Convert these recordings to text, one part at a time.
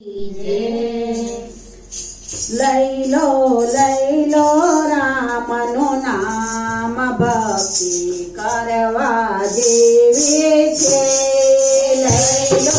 લઈ લો લઈ લો રામનું નામ ભક્તિ કરવા દેવી છે. લઈ લો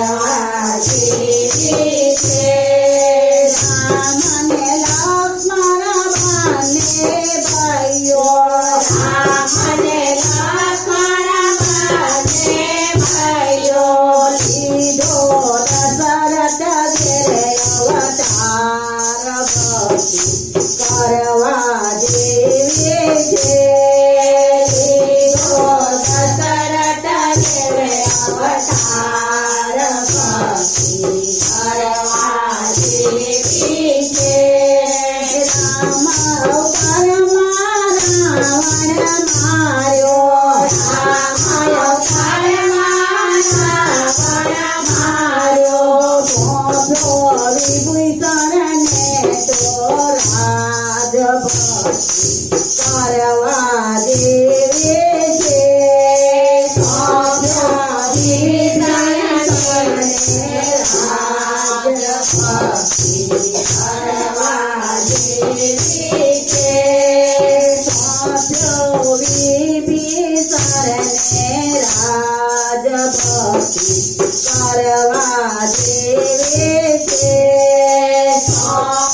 啊，七七七。Yes.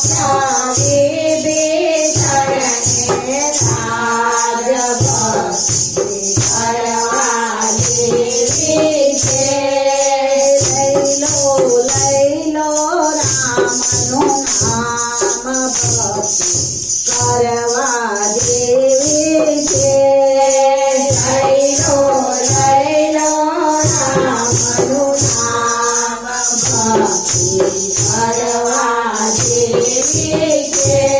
下雨。હરવા દેવી કે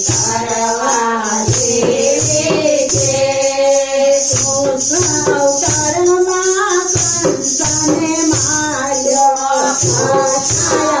Oh,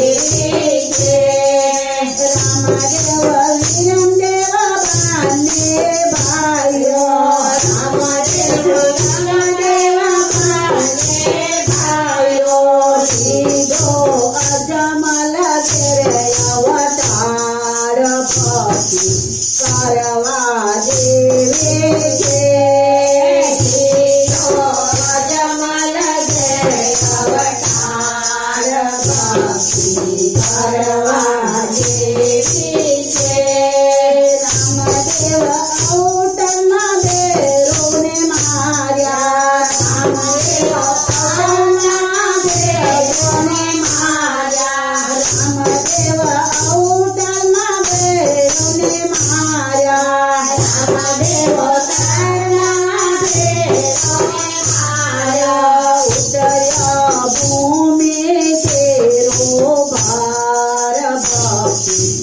Jesus.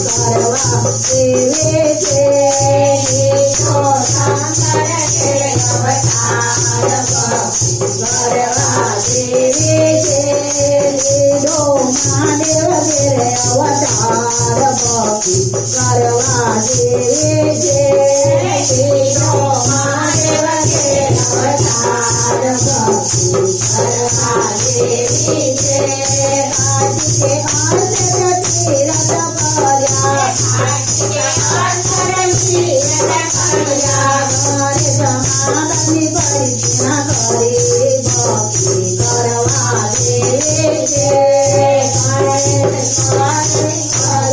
Sarva Sivete Nito Sankara करवा दे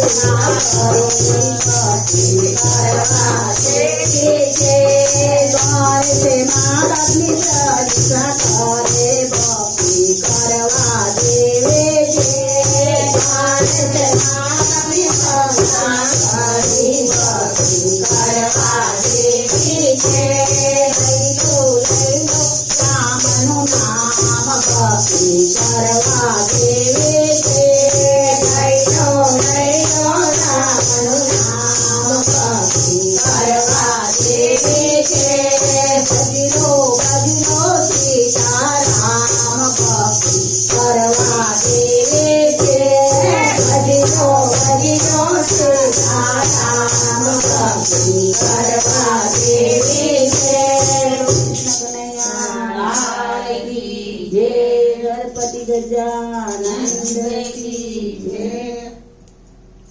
ભારત માતા peace.